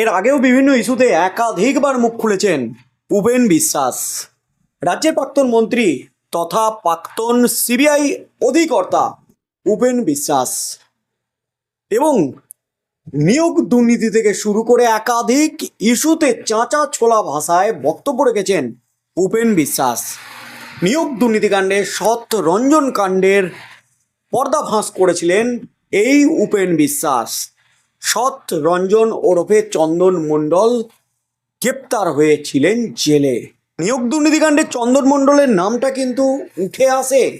এর আগেও বিভিন্ন ইস্যুতে একাধিকবার মুখ খুলেছেন উপেন বিশ্বাস। রাজ্যের প্রাক্তন মন্ত্রী তথা প্রাক্তন সিবিআই অধিকর্তা উপেন বিশ্বাস। এবং নিয়োগ দুর্নীতি থেকে শুরু করে একাধিক ইস্যুতে চাঁচা ছোলা ভাষায় বক্তব্য রেখেছেন উপেন বিশ্বাস। নিয়োগ দুর্নীতিকাণ্ডে সৎ রঞ্জন কাণ্ডের পর্দাফাঁস করেছিলেন এই উপেন বিশ্বাস। সৎ রঞ্জন ওরফে চন্দন মণ্ডল গ্রেপ্তার হয়েছিলেন জেলে। নিয়োগ দুর্নীতিকাণ্ডে চন্দন মণ্ডলের নামটা কিন্তু উঠে আসে।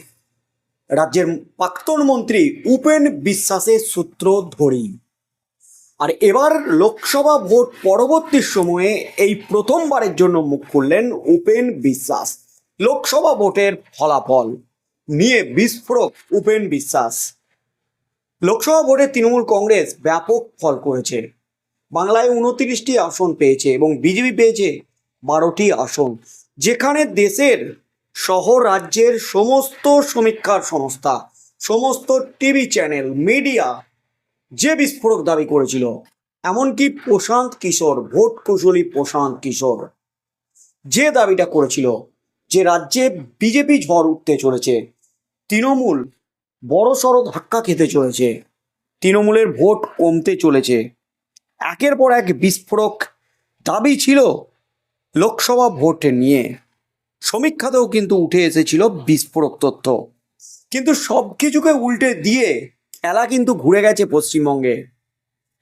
রাজ্যের প্রাক্তন মন্ত্রী উপেন বিশ্বাসের সূত্র ধরেই। আর এবার লোকসভা ভোট পরবর্তী সময়ে এই প্রথমবারের জন্য মুখ খুললেন উপেন বিশ্বাস। লোকসভা ভোটের ফলাফল নিয়ে বিস্ফোরক উপেন বিশ্বাস। লোকসভা ভোটে তৃণমূল কংগ্রেস ব্যাপক ফল করেছে। বাংলায় উনত্রিশটি আসন পেয়েছে এবং বিজেপি পেয়েছে বারোটি আসন। যেখানে দেশের শহর রাজ্যের সমস্ত সমীক্ষার সংস্থা, সমস্ত টিভি চ্যানেল, মিডিয়া যে বিস্ফোরক দাবি করেছিল, এমনকি প্রশান্ত কিশোর, ভোট কুশলী প্রশান্ত কিশোর, যে দাবিটা করেছিল যে রাজ্যে বিজেপি ঝড় উঠতে চলেছে, তৃণমূল বড়সড় ধাক্কা খেতে চলেছে। তৃণমূলের ভোট কমতে চলেছে। একের পর এক বিস্ফোরক দাবি ছিল লোকসভা ভোট নিয়ে। সমীক্ষাতেও কিন্তু উঠে এসেছিল বিস্ফোরক তথ্য। কিন্তু সব কিছুকে উল্টে দিয়ে খেলা কিন্তু ঘুরে গেছে পশ্চিমবঙ্গে।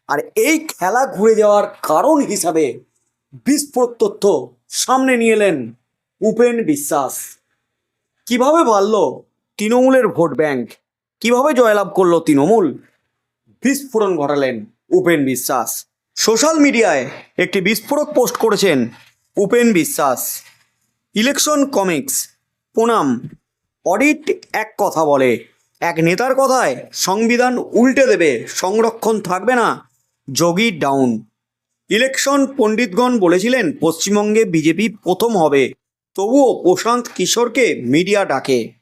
আর এই খেলা ঘুরে যাওয়ার কারণ হিসাবে বিস্ফোরক তথ্য সামনে নিয়ে এলেন উপেন বিশ্বাস। কীভাবে বাড়ল তৃণমূলের ভোট ব্যাংক? কীভাবে জয়লাভ করল তৃণমূল? বিস্ফোরণ ঘটালেন উপেন বিশ্বাস। সোশ্যাল মিডিয়ায় একটি বিস্ফোরক পোস্ট করেছেন উপেন বিশ্বাস। ইলেকশন কমিক্স, পুনাম, অডিট এক কথা বলে। এক নেতার কথায় সংবিধান উল্টে দেবে, সংরক্ষণ থাকবে না, যোগী ডাউন। ইলেকশন পণ্ডিতগণ বলেছিলেন, পশ্চিমবঙ্গে বিজেপি প্রথম হবে, তবুও প্রশান্ত কিশোরকে মিডিয়া ডাকে।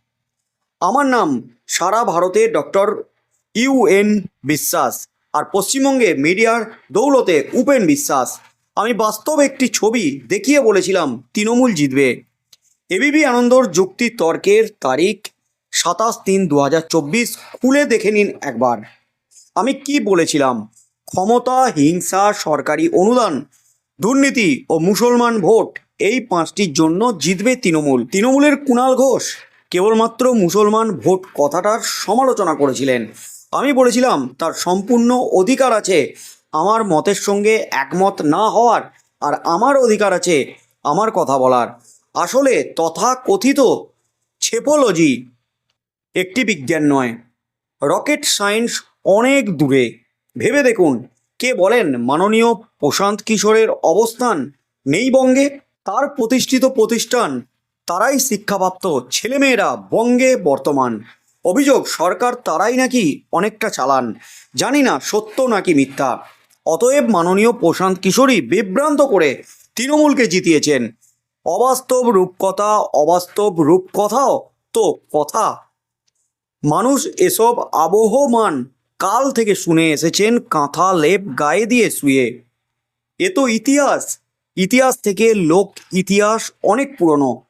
আমার নাম সারা ভারতে ডক্টর ইউএন বিশ্বাস আর পশ্চিমবঙ্গে মিডিয়ার দৌলতে উপেন বিশ্বাস। আমি বাস্তব একটি ছবি দেখিয়ে বলেছিলাম, তৃণমূল জিতবে। এবিবি আনন্দর যুক্তি তর্কের তারিখ সাতাশ তিন দু খুলে দেখে নিন একবার। আমি কি বলেছিলাম? ক্ষমতা, হিংসা, সরকারি অনুদান, দুর্নীতি ও মুসলমান ভোট, এই পাঁচটির জন্য জিতবে তৃণমূল। তৃণমূলের কুণাল ঘোষ। কেবলমাত্র মুসলমান ভোট কথাটার সমালোচনা করেছিলেন। আমি বলেছিলাম, তার সম্পূর্ণ অধিকার আছে, আমার মতের সঙ্গে একমত না হওয়ার, আর আমার অধিকার আছে, আমার কথা বলার। আসলে তথা কথিত ছেপোলজি একটি বিজ্ঞান নয়, রকেট সায়েন্স অনেক দূরে। ভেবে দেখুন, কে বলেন মাননীয় প্রশান্ত কিশোরের অবস্থান নেই বঙ্গে? তার প্রতিষ্ঠিত প্রতিষ্ঠান তারাই শিক্ষাপ্রাপ্ত ছেলেমেয়েরা বঙ্গে বর্তমান। অভিযোগ, সরকার তারাই নাকি অনেকটা চালান। জানি না, সত্য নাকি মিথ্যা। অতএব মাননীয় প্রশান্ত কিশোরী বিভ্রান্ত করে তৃণমূলকে জিতিয়েছেন। অবাস্তব রূপকথা, অবাস্তব রূপকথাও তো কথা। মানুষ এসব আবহমান কাল থেকে শুনে এসেছেন, কাঁথা লেপ গায়ে দিয়ে শুয়ে। এ তো ইতিহাস। ইতিহাস থেকে লোক ইতিহাস অনেক পুরনো।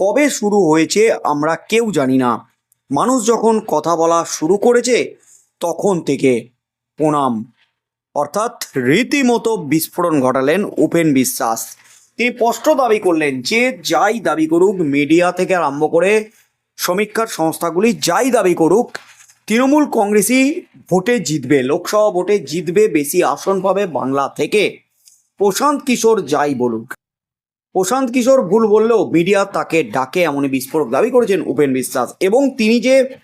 কবে শুরু হয়েছে আমরা কেউ জানি না। মানুষ যখন কথা বলা শুরু করেছে, তখন থেকে প্রণাম। অর্থাৎ রীতিমতো বিস্ফোরণ ঘটালেন উপেন বিশ্বাস। তিনি স্পষ্ট দাবি করলেন যে, যাই দাবি করুক, মিডিয়া থেকে আরম্ভ করে সমীক্ষার সংস্থাগুলি যাই দাবি করুক, তৃণমূল কংগ্রেসই ভোটে জিতবে, লোকসভা ভোটে জিতবে, বেশি আসন পাবে বাংলা থেকে। প্রশান্ত কিশোর যাই বলুক। প্রশান্ত কিশোর ভুল বললেও মিডিয়া তাকে ডাকে এমনই বিস্ফোরক দাবি করেছেন উপেন বিশ্বাস। এবং তিনি যে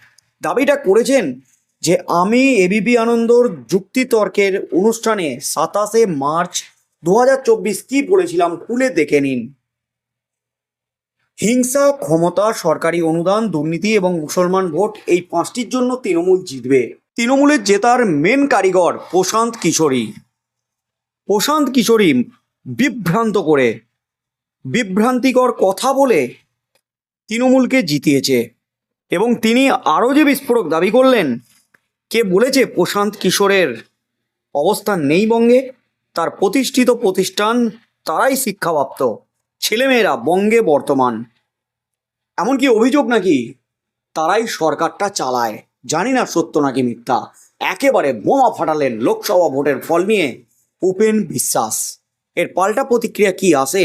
দাবিটা করেছেন যে আমি এবিপি আনন্দর যুক্তিতর্কের অনুষ্ঠানে সাতাশে মার্চ দু হাজার চব্বিশ কী বলেছিলাম খুলে দেখে নিন। হিংসা, ক্ষমতা, সরকারি অনুদান, দুর্নীতি এবং মুসলমান ভোট এই পাঁচটির জন্য তৃণমূল জিতবে। তৃণমূলের জেতার মেন কারিগর প্রশান্ত কিশোরী। প্রশান্ত কিশোরী বিভ্রান্ত করে বিভ্রান্তিকর কথা বলে তৃণমূলকে জিতিয়েছে এবং তিনি আরও যে বিস্ফোরক দাবি করলেন, কে বলেছে প্রশান্ত কিশোরের অবস্থান নেই বঙ্গে, তার প্রতিষ্ঠিত প্রতিষ্ঠান তারাই শিক্ষাপ্রাপ্ত, ছেলেমেয়েরা বঙ্গে বর্তমান। এমনকি অভিযোগ নাকি তারাই সরকারটা চালায়, জানি না সত্য নাকি মিথ্যা। একেবারে বোমা ফাটালেন লোকসভা ভোটের ফল নিয়ে উপেন বিশ্বাস। এর পাল্টা প্রতিক্রিয়া কি আসে?